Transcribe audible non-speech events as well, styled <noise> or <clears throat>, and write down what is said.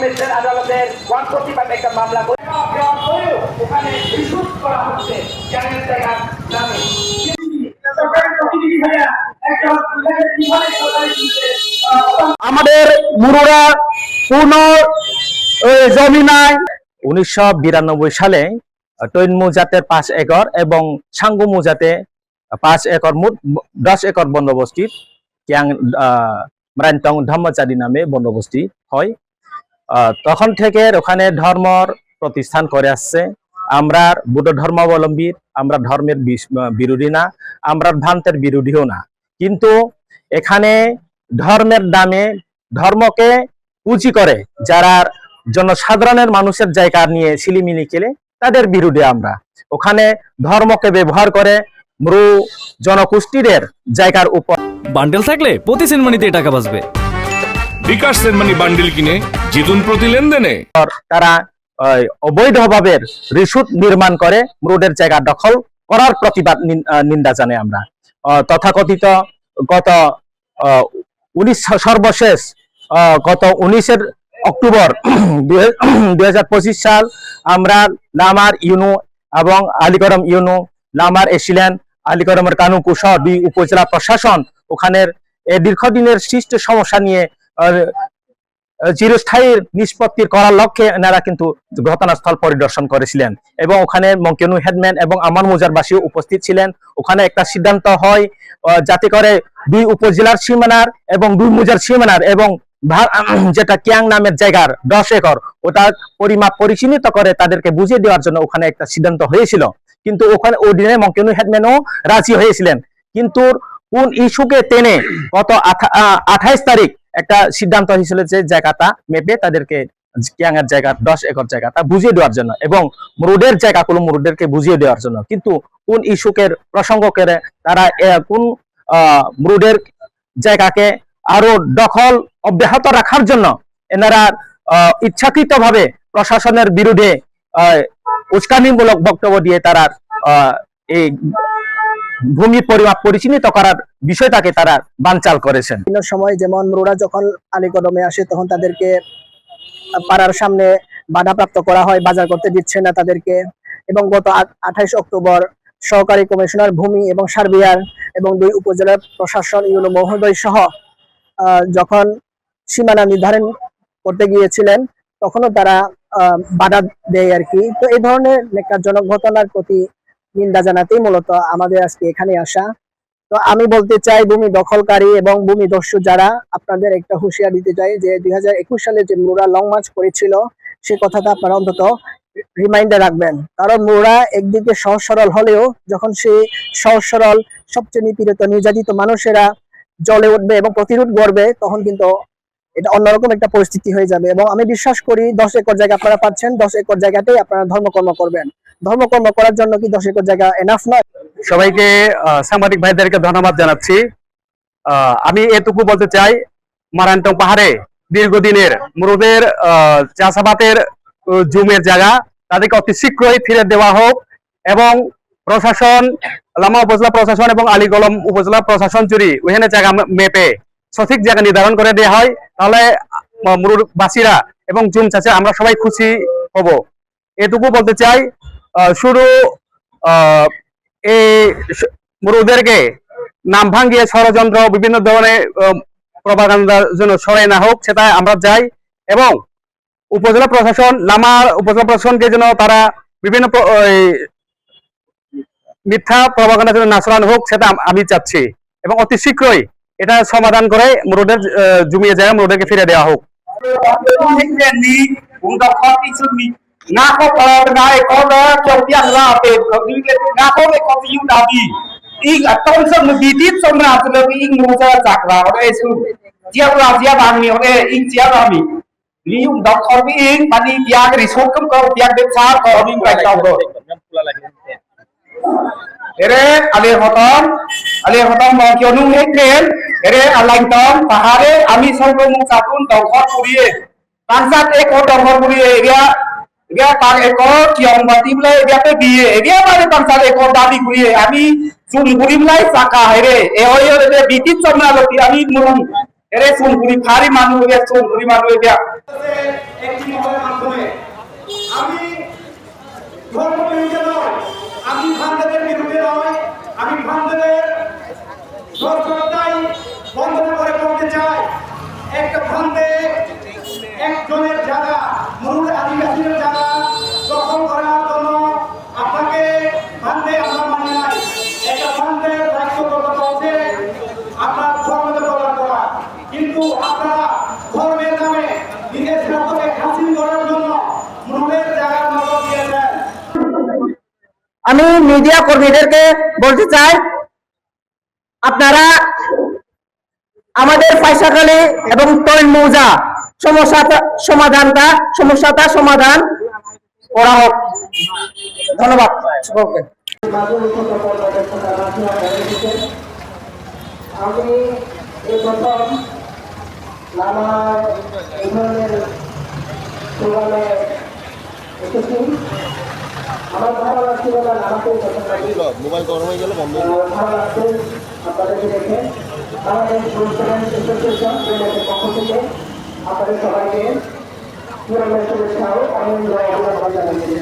মিশ্রের আদালতের one forty five একটা মামলা করে। ওখানে রিসুট করা হচ্ছে চ্যানেল নামে। আমাদের মুরুরা পূর্ণ জমি নাই। উনিশশো বিরানব্বই সালে টৈনমু জাতের পাঁচ একর এবং সাঙ্গুমু জাতে পাঁচ একর মোট দশ একর বন্দোবস্তির কিয়াং মরান্তং ধর্মচারী নামে বন্দোবস্তি হয়। তখন থেকে ওখানে ধর্মর প্রতিষ্ঠান করে আসছে। আমরা বুদ্ধ ধর্মাবলম্বী, আমরা ধর্মের বিরোধী না, আমরা ভ্রান্তের বিরোধীও না। কিন্তু এখানে ধর্মের নামে ধর্মকে পুঁজি করে যারা জনসাধারণের মানুষের জায়গা নিয়ে সিলিমিলি খেলে, তাদের বিরুদ্ধে আমরা। ওখানে ধর্মকে ব্যবহার করে মৃ জনগোষ্ঠীদের জায়গার উপর বান্ডেল থাকলে প্রতি সেনমানিতে টাকা বাঁচবে। বিকাশ সেনমানি বান্ডিল কিনে জিতুন প্রতি লেনদেনে। তারা অবৈধভাবে রিসুট নির্মাণ করে মৃদের জায়গা দখল করার প্রতিবাদ নিন্দা জানে আমরা। তথাকথিত গত উনিশ, সর্বশেষ গত উনিশের অক্টোবর <clears throat> দুই হাজার পঁচিশ সাল আমরা লামার ইউনু এবং আলিগরম ইউনু লামার এসিলেন আলিগরমের কানু কুশর দুই উপজেলা প্রশাসন ওখানের দীর্ঘদিনের সৃষ্ট সমস্যা নিয়ে চিরস্থায়ী নিষ্পত্তি করার লক্ষ্যে এনারা কিন্তু ঘটনাস্থল পরিদর্শন করেছিলেন। এবং ওখানে মঙ্কেনু হেডম্যান এবং আমার মুজারবাসীও উপস্থিত ছিলেন। ওখানে একটা সিদ্ধান্ত হয় যাতে করে দুই উপজেলার সীমানার এবং দুই মুজার সীমানার এবং <clears throat> যেটা কিয়াং নামের জায়গার দশ একর, ওটা পরিমাপ পরিচিহ্নিত করে তাদেরকে বুঝিয়ে দেওয়ার জন্য ওখানে একটা সিদ্ধান্ত হয়েছিল। কিন্তু ওখানে ওই দিনে মঙ্কেনু হেডম্যানও রাজি হয়েছিলেন। কিন্তু কোন ইস্যুকে টেনে গত আঠাইশ তারিখ একটা সিদ্ধান্ত হয়েছিল যে জায়গাটা মেপে তাদেরকে কিয়াঙের জায়গা, দশ একর জায়গাটা বুঝিয়ে দেওয়ার জন্য এবং মুরুডের জায়গাগুলো মুরুডেরকে বুঝিয়ে দেওয়ার জন্য। কিন্তু কোন ইস্যুকের প্রসঙ্গ করে তারা কোন মুরুডের জায়গাকে আরও দখল অব্যাহত রাখার জন্য এনারা ইচ্ছাকৃত ভাবে প্রশাসনের বিরুদ্ধে উস্কানিমূলক বক্তব্য দিয়ে তারা এই ভূমি পরিমাপ পরিচিহ্নিত করার বিষয়টাকে তারা বানচাল করেছেন। বিভিন্ন সময় যেমন মুরুরা যখন আলীকদমে আসে, তখন তাদেরকে পাড়ার সামনে বাধাপ্রাপ্ত করা হয়, বাজার করতে দিচ্ছে না তাদেরকে। এবং গত আঠাইশ অক্টোবর সহকারী কমিশনার ভূমি এবং সার্বিয়ার এবং দুই উপজেলার প্রশাসন ইউনো মহোদয় সহ যখন সীমানা নির্ধারণ করতে গিয়েছিলেন, তখনও তারা বাধা দেয় আর কি। তো এই ধরনের নেকারজনক ঘটনার প্রতি নিন্দা জানাতেই মূলত আমাদের আজকে এখানে আসা। তো আমি বলতে চাই, ভূমি দখলকারী এবং ভূমি দস্যু যারা, আপনাদের একটা হুঁশিয়ার দিতে চাই যে, দুই সালে যে মুরা লং মার্চ করেছিল, সে কথাটা আপনারা অন্তত রিমাইন্ডার রাখবেন। কারণ মুরা একদিকে সহজ সরল হলেও, যখন সে সহজ সরল সবচেয়ে নিপীড়িত, নির্যাতিত মানুষেরা জলে উঠবে এবং প্রতিরোধ করবে তখন কিন্তু এটা অন্যরকম একটা পরিস্থিতি হয়ে যাবে এবং আমি বিশ্বাস করি দশ একর জায়গা আপনারা পাচ্ছেন, দশ একর জায়গাতেই আপনারা ধর্মকর্ম করবেন। ধর্মকর্ম করার জন্য কি দশ একর জায়গা এনাফ নয়? সবাইকে সাংবাদিক ভাইদেরকে ধন্যবাদ জানাচ্ছি। আমি এটুকু বলতে চাই মারান্তং পাহাড়ে দীর্ঘদিনের মুরুদের চাষাবাদের জুমের জায়গা, তাদেরকে অতি শীঘ্রই ফিরে দেওয়া হোক এবং প্রশাসন, লামা উপজেলা প্রশাসন এবং আলীগলম উপজেলা প্রশাসন জুড়ি ওখানে জায়গা মেপে সঠিক জায়গা নির্ধারণ করে দেওয়া হয়। তাহলে আহ, মুরুরবাসীরা এবং জুম চাষে আমরা সবাই খুশি হব। এটুকু বলতে চাই শুরু এই মুরুদেরকে নাম ভাঙ্গিয়ে ষড়যন্ত্র বিভিন্ন ধরনের প্রভাকান্দার জন্য সরাই না হোক সেটা আমরা যাই এবং উপজেলা প্রশাসন লামার উপজেলা প্রশাসনকে যেন তারা বিভিন্ন মিথ্যা প্রভাকান্ডার জন্য না সরানো হোক সেটা আমি চাচ্ছি। এবং অতি শীঘ্রই এটা সমাধান করে মুরুদের জমিয়ে জায়গা মুরুদেরকে ফিরে দেওয়া হোক। ere ale hoton ale hoton mo kyo nung hek ken ere alang ton pahare ami song ko mung satun dong hot puriye pansat ek hot dong hot puriye ria ria tang ek hot kyong bati blai ria pe biye ria mane pansat ek hot dadi puriye ami sun puri blai saka ere e hoye ere bitit somna loti ami murung ere sun puri phari manu ria sun puri manu ria একটি মতের মাধ্যমে আমি ধর্ম বিরোধী নয় আমি বাংলাদেশের বিরুদ্ধে আপনারা ধর্মের নামে নিজের স্বার্থকে হাসিল করার জন্য মরুলের জায়গার নজর দিয়েছেন আমি মিডিয়া কর্মীদেরকে বলতে চাই আপনারা আমাদের পয়সাখালী এবং তৈল মৌজা সমস্যাটা সমাধানটা সমস্যাটা সমাধান করা হোক। ধন্যবাদ। সকলকে। আমি এই প্রথম আমার এই ধরনের প্রোগ্রামে এসেছি। আমার ভালো লাগছিল না আমাকে মোবাইল গরম হয়ে গেল বন্ধ। ভালো লাগছে আপনাদেরকে দেখে ইন্স্যুরেন্স পক্ষ থেকে আপনাদের সবাইকে পুরো শুভেচ্ছা ও অনেক জানাচ্ছি